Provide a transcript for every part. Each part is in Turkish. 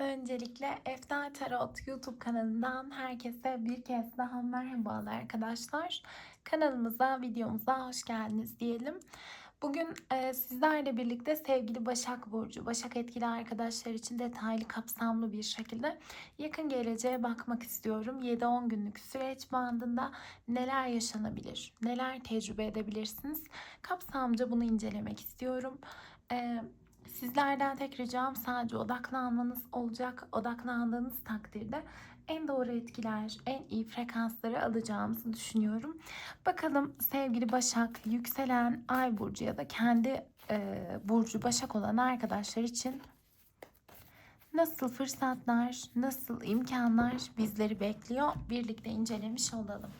Öncelikle Eftal Tarot YouTube kanalından herkese bir kez daha merhabalar arkadaşlar. Kanalımıza, videomuza hoş geldiniz diyelim. Bugün e, sizlerle birlikte sevgili Başak Burcu, Başak etkili arkadaşlar için detaylı, kapsamlı bir şekilde yakın geleceğe bakmak istiyorum. 7-10 günlük süreç bandında neler yaşanabilir, neler tecrübe edebilirsiniz? Kapsamlıca bunu incelemek istiyorum. E, Sizlerden tek ricam sadece odaklanmanız olacak. Odaklandığınız takdirde en doğru etkiler, en iyi frekansları alacağımızı düşünüyorum. Bakalım sevgili Başak, yükselen Ay burcu ya da kendi e, burcu Başak olan arkadaşlar için nasıl fırsatlar, nasıl imkanlar bizleri bekliyor? Birlikte incelemiş olalım.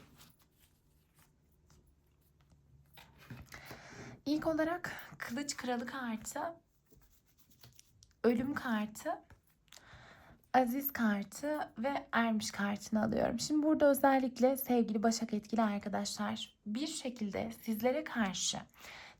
İlk olarak Kılıç Kralı kartı ölüm kartı, aziz kartı ve ermiş kartını alıyorum. Şimdi burada özellikle sevgili Başak etkili arkadaşlar bir şekilde sizlere karşı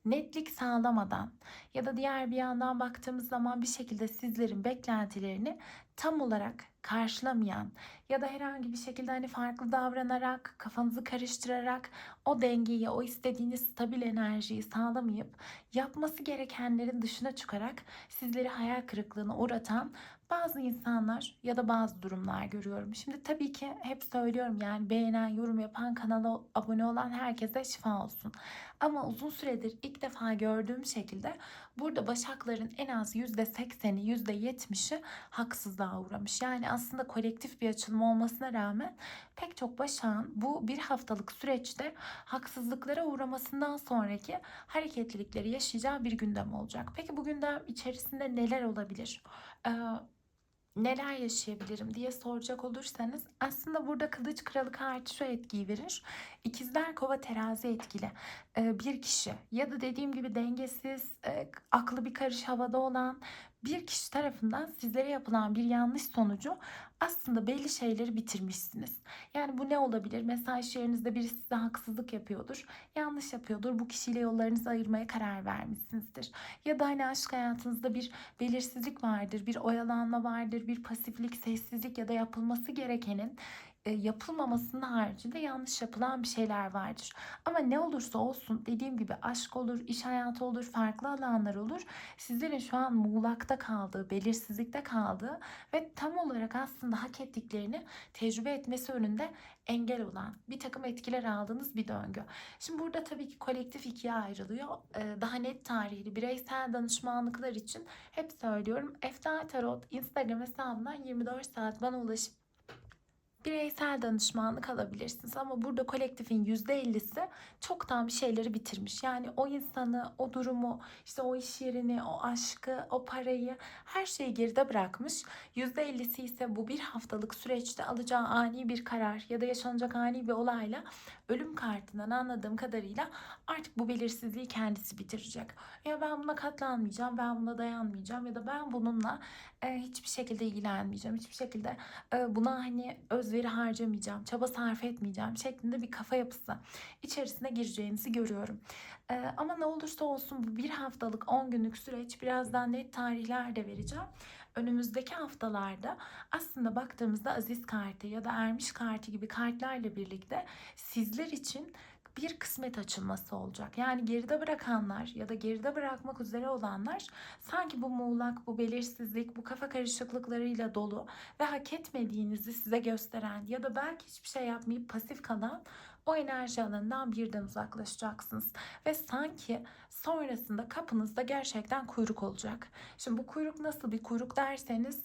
netlik sağlamadan ya da diğer bir yandan baktığımız zaman bir şekilde sizlerin beklentilerini tam olarak karşılamayan ya da herhangi bir şekilde hani farklı davranarak, kafanızı karıştırarak o dengeyi, o istediğiniz stabil enerjiyi sağlamayıp yapması gerekenlerin dışına çıkarak sizleri hayal kırıklığına uğratan bazı insanlar ya da bazı durumlar görüyorum. Şimdi tabii ki hep söylüyorum yani beğenen, yorum yapan, kanala abone olan herkese şifa olsun. Ama uzun süredir ilk defa gördüğüm şekilde burada başakların en az %80'i, %70'i haksızlığa uğramış. Yani aslında kolektif bir açılım olmasına rağmen pek çok başağın bu bir haftalık süreçte haksızlıklara uğramasından sonraki hareketlilikleri yaşayacağı bir gündem olacak. Peki bu gündem içerisinde neler olabilir? Ee, neler yaşayabilirim diye soracak olursanız aslında burada kılıç kralı kartı şu etkiyi verir. İkizler kova terazi etkili ee, bir kişi ya da dediğim gibi dengesiz, e, aklı bir karış havada olan bir kişi tarafından sizlere yapılan bir yanlış sonucu aslında belli şeyleri bitirmişsiniz. Yani bu ne olabilir? Mesela iş yerinizde birisi size haksızlık yapıyordur. Yanlış yapıyordur. Bu kişiyle yollarınızı ayırmaya karar vermişsinizdir. Ya da hani aşk hayatınızda bir belirsizlik vardır, bir oyalanma vardır, bir pasiflik, sessizlik ya da yapılması gerekenin yapılmamasının haricinde yanlış yapılan bir şeyler vardır. Ama ne olursa olsun dediğim gibi aşk olur, iş hayatı olur, farklı alanlar olur. Sizlerin şu an muğlakta kaldığı, belirsizlikte kaldığı ve tam olarak aslında hak ettiklerini tecrübe etmesi önünde engel olan bir takım etkiler aldığınız bir döngü. Şimdi burada tabii ki kolektif ikiye ayrılıyor. Ee, daha net tarihli bireysel danışmanlıklar için hep söylüyorum. Eftal Tarot Instagram hesabından 24 saat bana ulaşıp bireysel danışmanlık alabilirsiniz ama burada kolektifin %50'si çoktan bir şeyleri bitirmiş. Yani o insanı, o durumu, işte o iş yerini, o aşkı, o parayı her şeyi geride bırakmış. %50'si ise bu bir haftalık süreçte alacağı ani bir karar ya da yaşanacak ani bir olayla ölüm kartından anladığım kadarıyla artık bu belirsizliği kendisi bitirecek. Ya ben buna katlanmayacağım, ben buna dayanmayacağım ya da ben bununla e, hiçbir şekilde ilgilenmeyeceğim. Hiçbir şekilde e, buna hani özveri harcamayacağım, çaba sarf etmeyeceğim şeklinde bir kafa yapısı içerisine gireceğinizi görüyorum. E, ama ne olursa olsun bu bir haftalık 10 günlük süreç birazdan net tarihler de vereceğim önümüzdeki haftalarda aslında baktığımızda aziz kartı ya da ermiş kartı gibi kartlarla birlikte sizler için bir kısmet açılması olacak. Yani geride bırakanlar ya da geride bırakmak üzere olanlar sanki bu muğlak, bu belirsizlik, bu kafa karışıklıklarıyla dolu ve hak etmediğinizi size gösteren ya da belki hiçbir şey yapmayıp pasif kalan o enerji alanından birden uzaklaşacaksınız. Ve sanki sonrasında kapınızda gerçekten kuyruk olacak. Şimdi bu kuyruk nasıl bir kuyruk derseniz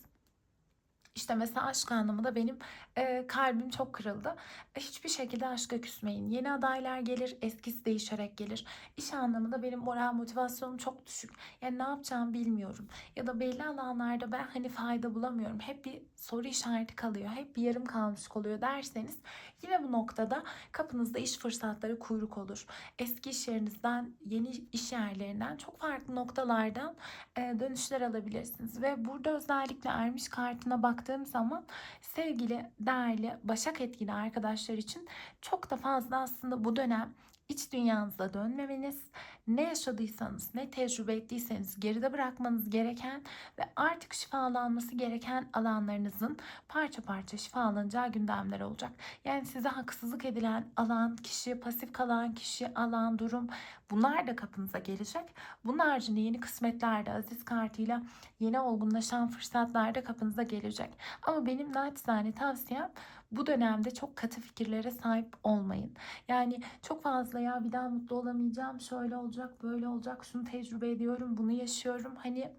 işte mesela aşk anlamında benim e, kalbim çok kırıldı. Hiçbir şekilde aşka küsmeyin. Yeni adaylar gelir, eskisi değişerek gelir. İş anlamında benim moral motivasyonum çok düşük. Yani ne yapacağımı bilmiyorum. Ya da belli alanlarda ben hani fayda bulamıyorum. Hep bir soru işareti kalıyor. Hep bir yarım kalmış oluyor derseniz yine bu noktada kapınızda iş fırsatları kuyruk olur. Eski iş yerinizden, yeni iş yerlerinden çok farklı noktalardan e, dönüşler alabilirsiniz. Ve burada özellikle ermiş kartına baktığım zaman sevgili, değerli, başak etkili arkadaşlar için çok da fazla aslında bu dönem iç dünyanıza dönmemeniz, ne yaşadıysanız, ne tecrübe ettiyseniz geride bırakmanız gereken ve artık şifalanması gereken alanlarınızın parça parça şifalanacağı gündemler olacak. Yani size haksızlık edilen alan, kişi, pasif kalan kişi, alan, durum bunlar da kapınıza gelecek. Bunun haricinde yeni kısmetler de aziz kartıyla yeni olgunlaşan fırsatlar da kapınıza gelecek. Ama benim naçizane tavsiyem bu dönemde çok katı fikirlere sahip olmayın. Yani çok fazla ya bir daha mutlu olamayacağım, şöyle olacak, böyle olacak, şunu tecrübe ediyorum, bunu yaşıyorum. Hani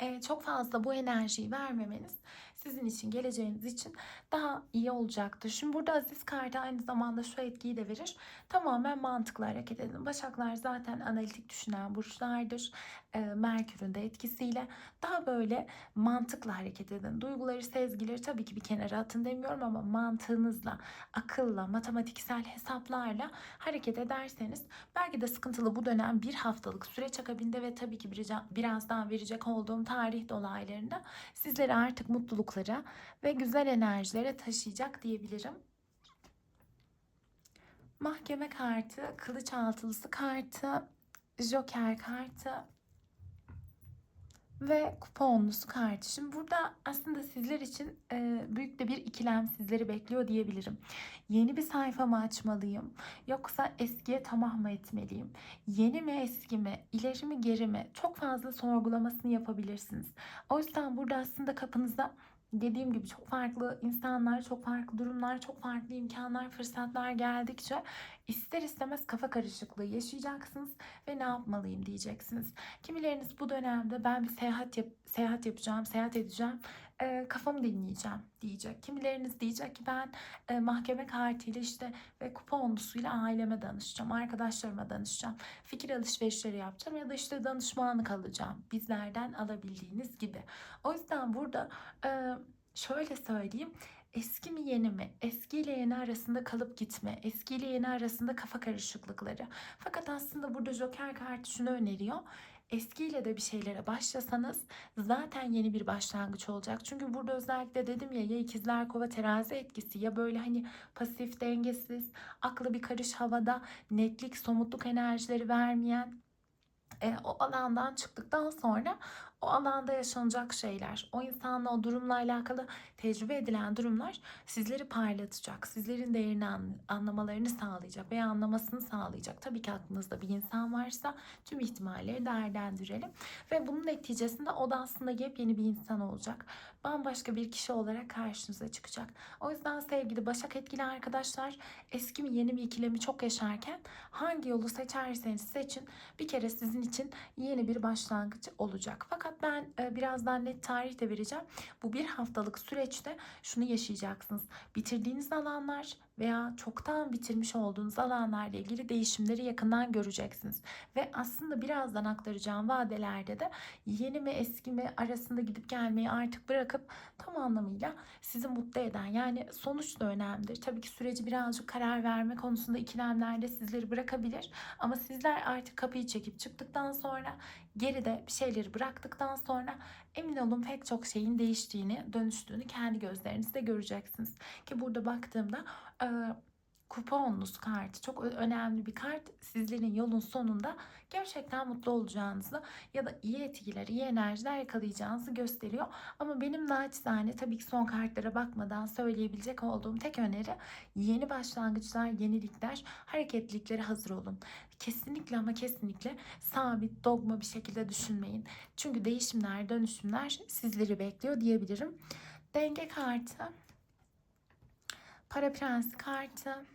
e, çok fazla bu enerjiyi vermemeniz sizin için, geleceğiniz için daha iyi olacaktır. Şimdi burada Aziz kartı aynı zamanda şu etkiyi de verir. Tamamen mantıklı hareket edin. Başaklar zaten analitik düşünen burçlardır. E, Merkür'ün de etkisiyle daha böyle mantıklı hareket edin. Duyguları, sezgileri tabii ki bir kenara atın demiyorum ama mantığınızla, akılla, matematiksel hesaplarla hareket ederseniz belki de sıkıntılı bu dönem bir haftalık süreç akabinde ve tabii ki birazdan verecek olduğum tarih dolaylarında sizleri artık mutluluklara ve güzel enerjilere taşıyacak diyebilirim. Mahkeme kartı, kılıç altılısı kartı, joker kartı ve kuponlusu kartı. Şimdi burada aslında sizler için e, büyük de bir ikilem sizleri bekliyor diyebilirim. Yeni bir sayfa mı açmalıyım yoksa eskiye tamah mı etmeliyim? Yeni mi eski mi, ileri mi geri mi? Çok fazla sorgulamasını yapabilirsiniz. O yüzden burada aslında kapınıza dediğim gibi çok farklı insanlar, çok farklı durumlar, çok farklı imkanlar, fırsatlar geldikçe ister istemez kafa karışıklığı yaşayacaksınız ve ne yapmalıyım diyeceksiniz. Kimileriniz bu dönemde ben bir seyahat yap seyahat yapacağım, seyahat edeceğim e, kafamı dinleyeceğim diyecek. Kimileriniz diyecek ki ben e, mahkeme kartıyla işte ve kupondusuyla aileme danışacağım, arkadaşlarıma danışacağım, fikir alışverişleri yapacağım ya da işte danışmanlık alacağım bizlerden alabildiğiniz gibi. O yüzden burada e, şöyle söyleyeyim eski mi yeni mi? Eski ile yeni arasında kalıp gitme. Eski ile yeni arasında kafa karışıklıkları. Fakat aslında burada Joker kartı şunu öneriyor eskiyle de bir şeylere başlasanız zaten yeni bir başlangıç olacak. Çünkü burada özellikle dedim ya ya ikizler kova terazi etkisi ya böyle hani pasif dengesiz aklı bir karış havada netlik somutluk enerjileri vermeyen e, o alandan çıktıktan sonra o alanda yaşanacak şeyler, o insanla o durumla alakalı tecrübe edilen durumlar sizleri parlatacak, sizlerin değerini anlamalarını sağlayacak veya anlamasını sağlayacak. Tabii ki aklınızda bir insan varsa tüm ihtimalleri değerlendirelim ve bunun neticesinde o da aslında yepyeni bir insan olacak. Bambaşka bir kişi olarak karşınıza çıkacak. O yüzden sevgili Başak etkili arkadaşlar eski mi yeni mi ikilemi çok yaşarken hangi yolu seçerseniz seçin bir kere sizin için yeni bir başlangıç olacak. Fakat fakat ben e, birazdan net tarih de vereceğim. Bu bir haftalık süreçte şunu yaşayacaksınız. Bitirdiğiniz alanlar veya çoktan bitirmiş olduğunuz alanlarla ilgili değişimleri yakından göreceksiniz. Ve aslında birazdan aktaracağım vadelerde de yeni mi eski mi arasında gidip gelmeyi artık bırakıp tam anlamıyla sizi mutlu eden yani sonuç da önemlidir. Tabii ki süreci birazcık karar verme konusunda ikilemlerde sizleri bırakabilir. Ama sizler artık kapıyı çekip çıktıktan sonra geride bir şeyleri bıraktıktan sonra emin olun pek çok şeyin değiştiğini, dönüştüğünü kendi gözlerinizde göreceksiniz. Ki burada baktığımda kuponunuz kartı çok önemli bir kart. Sizlerin yolun sonunda gerçekten mutlu olacağınızı ya da iyi etkiler, iyi enerjiler yakalayacağınızı gösteriyor. Ama benim naçizane tabii ki son kartlara bakmadan söyleyebilecek olduğum tek öneri yeni başlangıçlar, yenilikler, hareketliliklere hazır olun. Kesinlikle ama kesinlikle sabit, dogma bir şekilde düşünmeyin. Çünkü değişimler, dönüşümler sizleri bekliyor diyebilirim. Denge kartı, para prensi kartı,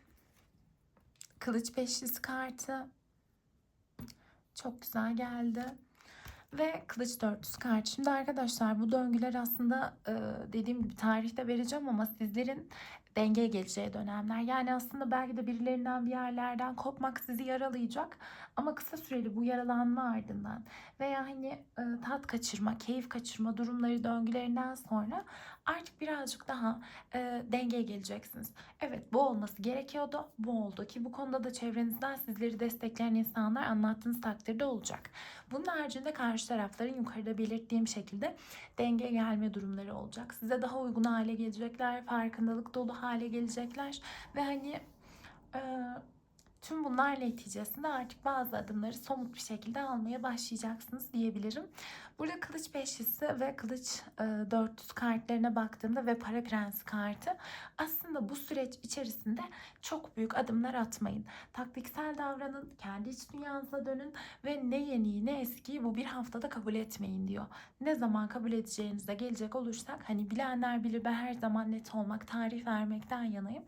kılıç beşlisi kartı, çok güzel geldi. Ve kılıç dörtlüsü kartı. Şimdi arkadaşlar bu döngüler aslında dediğim gibi tarihte vereceğim ama sizlerin dengeye geleceği dönemler. Yani aslında belki de birilerinden bir yerlerden kopmak sizi yaralayacak ama kısa süreli bu yaralanma ardından veya hani e, tat kaçırma, keyif kaçırma durumları döngülerinden sonra artık birazcık daha e, dengeye geleceksiniz. Evet bu olması gerekiyordu. Bu oldu ki bu konuda da çevrenizden sizleri destekleyen insanlar anlattığınız takdirde olacak. Bunun haricinde karşı tarafların yukarıda belirttiğim şekilde denge gelme durumları olacak. Size daha uygun hale gelecekler, farkındalık dolu hale gelecekler ve hani e, Tüm bunlar neticesinde artık bazı adımları somut bir şekilde almaya başlayacaksınız diyebilirim. Burada kılıç beşlisi ve kılıç e, dörtlüsü kartlarına baktığımda ve para prensi kartı aslında bu süreç içerisinde çok büyük adımlar atmayın. Taktiksel davranın, kendi iç dünyanıza dönün ve ne yeniyi ne eskiyi bu bir haftada kabul etmeyin diyor. Ne zaman kabul edeceğinize gelecek olursak hani bilenler bilir ben her zaman net olmak, tarih vermekten yanayım.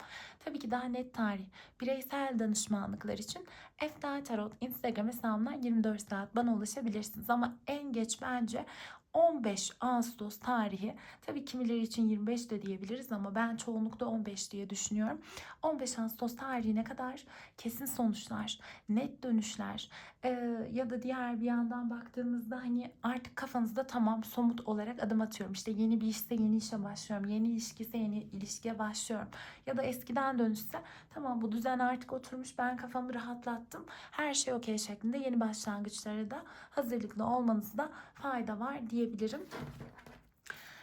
Tabii ki daha net tarih. Bireysel danışmanlıklar için Efta Tarot Instagram hesabından 24 saat bana ulaşabilirsiniz. Ama en geç bence 15 Ağustos tarihi tabii kimileri için 25 de diyebiliriz ama ben çoğunlukla 15 diye düşünüyorum. 15 Ağustos tarihine kadar kesin sonuçlar, net dönüşler e, ya da diğer bir yandan baktığımızda hani artık kafanızda tamam somut olarak adım atıyorum. İşte yeni bir işse yeni işe başlıyorum. Yeni ilişkise yeni ilişkiye başlıyorum. Ya da eskiden dönüşse tamam bu düzen artık oturmuş ben kafamı rahatlattım. Her şey okey şeklinde yeni başlangıçlara da hazırlıklı olmanızda fayda var diyebilirim.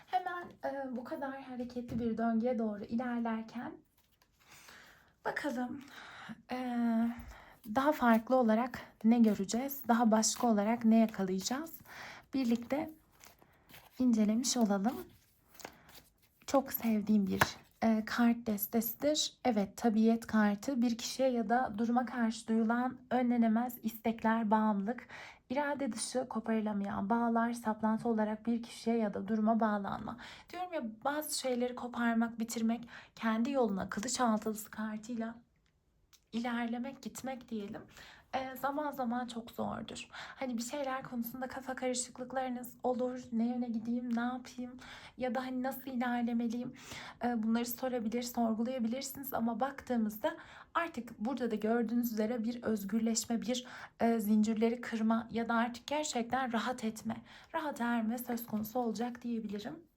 Hemen e, bu kadar hareketli bir döngüye doğru ilerlerken bakalım e, daha farklı olarak ne göreceğiz? Daha başka olarak ne yakalayacağız? Birlikte incelemiş olalım. Çok sevdiğim bir e, kart destesidir. Evet, tabiiyet kartı bir kişiye ya da duruma karşı duyulan önlenemez istekler, bağımlılık, irade dışı koparılamayan bağlar, saplantı olarak bir kişiye ya da duruma bağlanma. Diyorum ya bazı şeyleri koparmak, bitirmek, kendi yoluna kılıç altılısı kartıyla ilerlemek, gitmek diyelim e, zaman zaman çok zordur. Hani bir şeyler konusunda kafa karışıklıklarınız olur. Ne yöne gideyim, ne yapayım ya da hani nasıl ilerlemeliyim e, bunları sorabilir, sorgulayabilirsiniz ama baktığımızda artık burada da gördüğünüz üzere bir özgürleşme, bir e, zincirleri kırma ya da artık gerçekten rahat etme, rahat erme söz konusu olacak diyebilirim.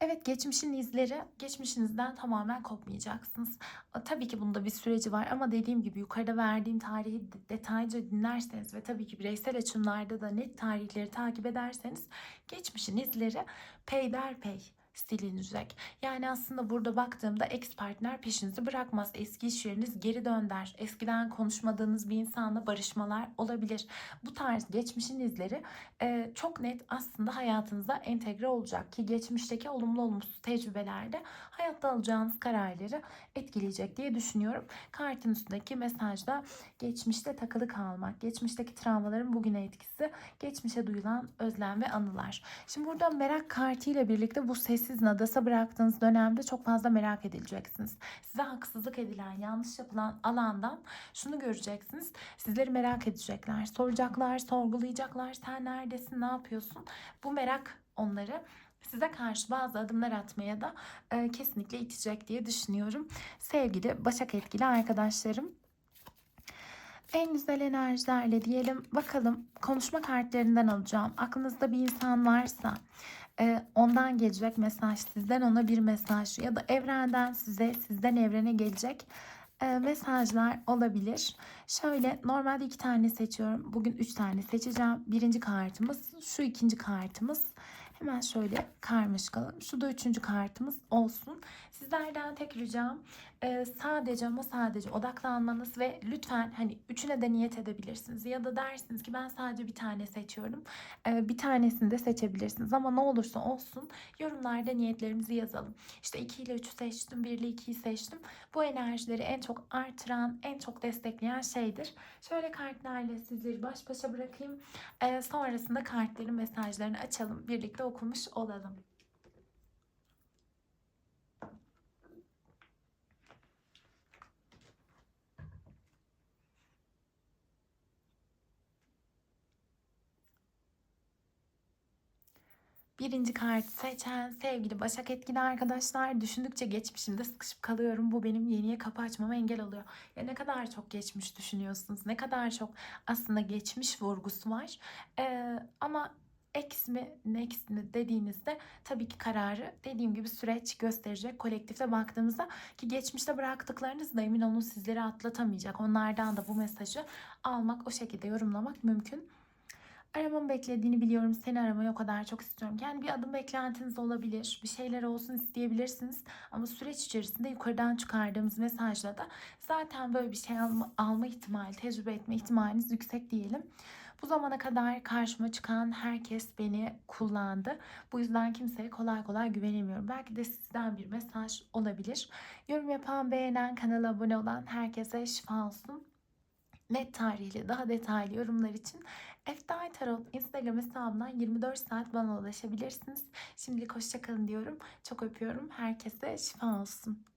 Evet geçmişin izleri, geçmişinizden tamamen kopmayacaksınız. Tabii ki bunda bir süreci var ama dediğim gibi yukarıda verdiğim tarihi detaylıca dinlerseniz ve tabii ki bireysel açımlarda da net tarihleri takip ederseniz geçmişin izleri peyderpey silinecek. Yani aslında burada baktığımda ex partner peşinizi bırakmaz. Eski iş yeriniz geri dön der. Eskiden konuşmadığınız bir insanla barışmalar olabilir. Bu tarz geçmişin izleri e, çok net aslında hayatınıza entegre olacak ki geçmişteki olumlu olumsuz tecrübelerde hayatta alacağınız kararları etkileyecek diye düşünüyorum. Kartın üstündeki mesajda geçmişte takılı kalmak, geçmişteki travmaların bugüne etkisi, geçmişe duyulan özlem ve anılar. Şimdi burada merak kartıyla birlikte bu sessiz nadasa bıraktığınız dönemde çok fazla merak edileceksiniz. Size haksızlık edilen, yanlış yapılan alandan şunu göreceksiniz. Sizleri merak edecekler, soracaklar, sorgulayacaklar. Sen neredesin, ne yapıyorsun? Bu merak onları size karşı bazı adımlar atmaya da e, kesinlikle itecek diye düşünüyorum. Sevgili Başak etkili arkadaşlarım. En güzel enerjilerle diyelim bakalım konuşma kartlarından alacağım. Aklınızda bir insan varsa e, ondan gelecek mesaj, sizden ona bir mesaj ya da evrenden size, sizden evrene gelecek e, mesajlar olabilir. Şöyle normalde iki tane seçiyorum. Bugün üç tane seçeceğim. Birinci kartımız, şu ikinci kartımız. Hemen şöyle karmaşık alalım. Şu da üçüncü kartımız olsun. Sizlerden tek ricam e, sadece ama sadece odaklanmanız ve lütfen hani üçüne de niyet edebilirsiniz. Ya da dersiniz ki ben sadece bir tane seçiyorum. E, bir tanesini de seçebilirsiniz. Ama ne olursa olsun yorumlarda niyetlerimizi yazalım. İşte 2 ile 3'ü seçtim, 1 ile 2'yi seçtim. Bu enerjileri en çok artıran, en çok destekleyen şeydir. Şöyle kartlarla sizleri baş başa bırakayım. E, sonrasında kartların mesajlarını açalım. Birlikte okumuş olalım. Birinci kartı seçen sevgili Başak etkili arkadaşlar düşündükçe geçmişimde sıkışıp kalıyorum. Bu benim yeniye kapı açmama engel oluyor. Ya ne kadar çok geçmiş düşünüyorsunuz. Ne kadar çok aslında geçmiş vurgusu var. Ee, ama X mi next mi dediğinizde tabii ki kararı dediğim gibi süreç gösterecek kolektifte baktığımızda ki geçmişte bıraktıklarınız da emin olun sizleri atlatamayacak. Onlardan da bu mesajı almak o şekilde yorumlamak mümkün. Aramamı beklediğini biliyorum. Seni aramayı o kadar çok istiyorum. Yani bir adım beklentiniz olabilir. Bir şeyler olsun isteyebilirsiniz. Ama süreç içerisinde yukarıdan çıkardığımız mesajla da zaten böyle bir şey alma, alma ihtimali, tecrübe etme ihtimaliniz yüksek diyelim. Bu zamana kadar karşıma çıkan herkes beni kullandı. Bu yüzden kimseye kolay kolay güvenemiyorum. Belki de sizden bir mesaj olabilir. Yorum yapan, beğenen, kanala abone olan herkese şifa olsun. Net tarihli, daha detaylı yorumlar için Efday Tarot Instagram hesabından 24 saat bana ulaşabilirsiniz. Şimdilik hoşçakalın diyorum. Çok öpüyorum. Herkese şifa olsun.